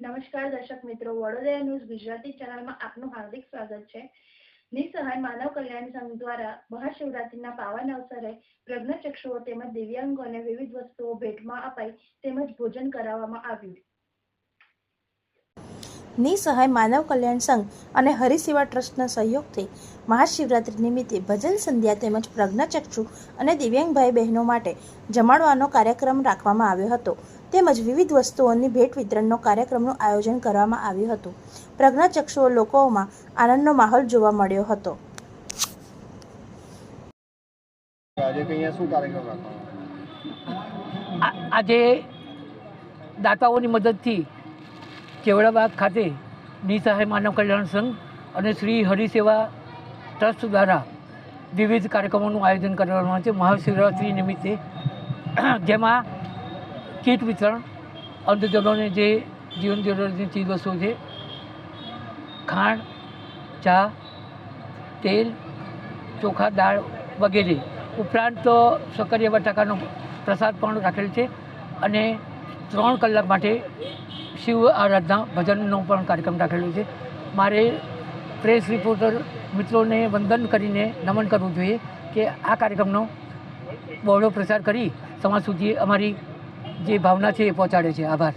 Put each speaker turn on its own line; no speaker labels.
નમસ્કાર દર્શક મિત્રો, વડોદરા ન્યૂઝ ગુજરાતી ચેનલમાં આપનું હાર્દિક સ્વાગત છે. નિસહાય માનવ કલ્યાણ સંઘ દ્વારા મહાશિવરાત્રિના પાવન અવસરે પ્રજ્ઞચક્ષુઓ તેમજ દિવ્યાંગોને વિવિધ વસ્તુઓ ભેટમાં અપાઈ તેમજ ભોજન કરાવવામાં આવ્યું.
નિસહાય માનવ કલ્યાણ સંઘ અને હરિસેવા ટ્રસ્ટના સહયોગથી મહાશિવરાત્રિ નિમિત્તે ભજન સંધ્યા તેમજ પ્રજ્ઞાચક્ષુ અને દિવ્યાંગ ભાઈ બહેનો માટે જમાડવાનો કાર્યક્રમ રાખવામાં આવ્યો હતો. તેમજ વિવિધ વસ્તુઓની ભેટ વિતરણનો કાર્યક્રમનું આયોજન કરવામાં આવ્યું હતું. પ્રજ્ઞાચક્ષુઓ લોકોમાં આનંદનો માહોલ જોવા મળ્યો હતો.
આજે
દાતાઓની મદદથી કેવડાબાગ ખાતે નિસહાય માનવ કલ્યાણ સંઘ અને શ્રી હરિસેવા ટ્રસ્ટ દ્વારા વિવિધ કાર્યક્રમોનું આયોજન કરવામાં આવ્યું છે. મહાશિવરાત્રિ નિમિત્તે. જેમાં કીટ વિતરણ અંધજનોને જે જીવન જરૂરિયાતની ચીજવસ્તુઓ છે, ખાંડ, ચા, તેલ, ચોખા, દાળ વગેરે. ઉપરાંત સક્કરિયા બટાકાનો પ્રસાદ પણ રાખેલ છે અને ત્રણ કલાક માટે શિવ આરાધના ભજનનો પણ કાર્યક્રમ રાખેલો છે. મારે પ્રેસ રિપોર્ટર મિત્રોને વંદન કરીને નમન કરવું જોઈએ કે આ કાર્યક્રમનો બહોળો પ્રચાર કરી સમાજ સુધી અમારી જે ભાવના છે એ પહોંચાડે છે. આભાર.